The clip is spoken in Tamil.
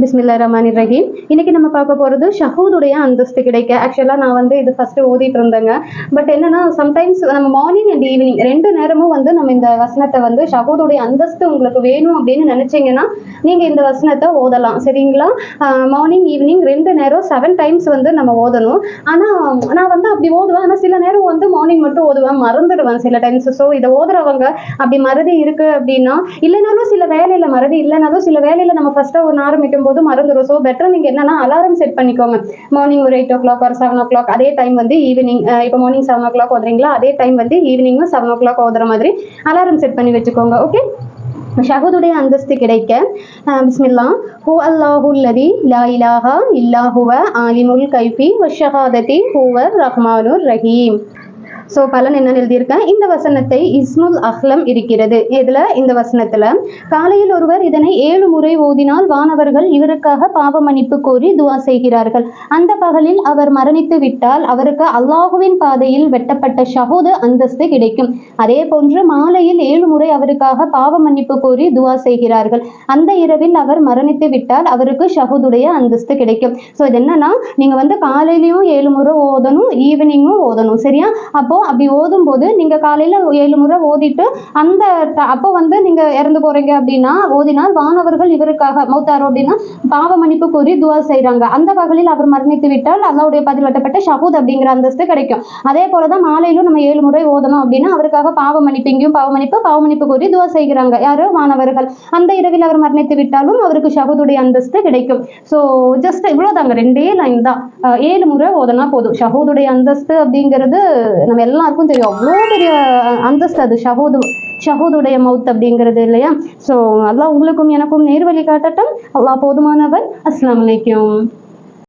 பிஸ்மில்லா ரஹ்மான் ரஹீம் இன்னைக்கு நம்ம பார்க்க போகிறது ஷஹூதுடைய அந்தஸ்து கிடைக்க. ஆக்சுவலாக நான் வந்து இது ஃபர்ஸ்ட் ஓதிட்டு இருந்தேங்க. பட் என்னன்னா சம்டைம்ஸ் நம்ம மார்னிங் அண்ட் ஈவினிங் ரெண்டு நேரமும் வந்து நம்ம இந்த வசனத்தை வந்து ஷஹூதுடைய அந்தஸ்து உங்களுக்கு வேணும் அப்படின்னு நினைச்சீங்கன்னா நீங்க இந்த வசனத்தை ஓதலாம். சரிங்களா? மார்னிங் ஈவினிங் ரெண்டு நேரம் செவன் டைம்ஸ் வந்து நம்ம ஓதணும். ஆனா நான் வந்து அப்படி ஓதுவேன். ஆனா சில நேரம் வந்து மார்னிங் மட்டும் ஓதுவேன். மறந்துடுவேன் சில டைம்ஸ் ஸோ இதை ஓதுறவங்க அப்படி மறதி இருக்கு அப்படின்னா இல்லைனாலும் சில வேலையில மறதி இல்லைனாலும் சில வேலையில நம்ம ஃபர்ஸ்ட் ஒன்று ஆரம்பிக்கும் போது மறந்துடும் ஸோ பெட்டர் நீங்க என்னன்னா அலாரம் செட் பண்ணிக்கோங்க. மார்னிங் ஒரு எயிட் ஓ கிளாக் ஒரு செவன் ஓ கிளாக் அதே டைம் வந்து ஈவினிங் இப்போ மார்னிங் செவன் ஓ கிளாக் ஓதுறீங்களா? அதே டைம் வந்து ஈவினிங்கும் செவன் ஓ கிளாக் ஓதுற மாதிரி அலாரம் செட் பண்ணி வச்சுக்கோங்க ஓகே ஷஹூதுடைய அந்தஸ்து கிடைக்க பிஸ்மில்லா. ஹூ அல்லாஹுல்லதி லா இலாஹா இல்லாஹுவ ஆலிமுல் கைஃபி வஷஹாததி ஹூவர் ரஹ்மானுர் ரஹீம். ஸோ பலன் என்ன எழுதியிருக்கேன். இந்த வசனத்தை இஸ்முல் அஹ்லம் இருக்கிறது. இதில் இந்த வசனத்தில். காலையில் ஒருவர் இதனை ஏழு முறை ஓதினால் வானவர்கள் இவருக்காக பாவ மன்னிப்பு கோரி துவா செய்கிறார்கள். அந்த பகலில் அவர் மரணித்து விட்டால் அவருக்கு அல்லாஹுவின் பாதையில் வெட்டப்பட்ட ஷஹூது அந்தஸ்து கிடைக்கும். அதே போன்று மாலையில் ஏழு முறை அவருக்காக பாவ மன்னிப்பு கோரி துவா செய்கிறார்கள். அந்த இரவில் அவர் மரணித்து விட்டால் அவருக்கு ஷஹூதுடைய அந்தஸ்து கிடைக்கும். ஸோ இது என்னன்னா நீங்க வந்து காலையிலையும் ஏழு முறை ஓதணும் ஈவினிங்கும் ஓதணும் சரியா? அப்போ அப்படி ஓதும் போது நீங்க காலையில ஏழு முறை ஓதிட்டு அந்த அப்போ வந்து நீங்க இறந்து போறீங்க அப்படின்னா ஓதினால் வானவர்கள் இவருக்காக மௌத்தாரோ அப்படின்னா பாவ மன்னிப்பு கூறி துவா செய்றாங்க. அந்த வகையில் அவர் மரணித்து விட்டால் அல்லாவுடைய பதில் வட்டப்பட்ட ஷபூத் அப்படிங்கிற அந்தஸ்து கிடைக்கும். அதே போலதான் மாலையிலும் நம்ம ஏழு முறை ஓதணும் அப்படின்னா அவருக்காக பாவ மன்னிப்பு இங்கேயும் பாவ மன்னிப்பு பாவ மன்னிப்பு கூறி துவா செய்கிறாங்க. யாரு மாணவர்கள் அந்த இரவில் அவர் மரணித்து விட்டாலும் அவருக்கு ஷஹூதுடைய அந்தஸ்து கிடைக்கும். ஸோ ஜஸ்ட் இவ்வளோதாங்க ரெண்டே லைன் தான். ஏழு முறை ஓதனா போதும். ஷஹூதுடைய அந்தஸ்து அப்படிங்கிறது நம்ம எல்லாருக்கும் தெரியும். அவ்வளோ பெரிய அந்தஸ்து அது. ஷஹூது ஷஹூதுடைய மவுத் அப்படிங்கிறது இல்லையா? ஸோ அல்லாஹ் உங்களுக்கும் எனக்கும் நேர்வழி காட்டட்டும். அல்லாஹ் போதுமானவன் அஸ்லாம் வலைக்கும்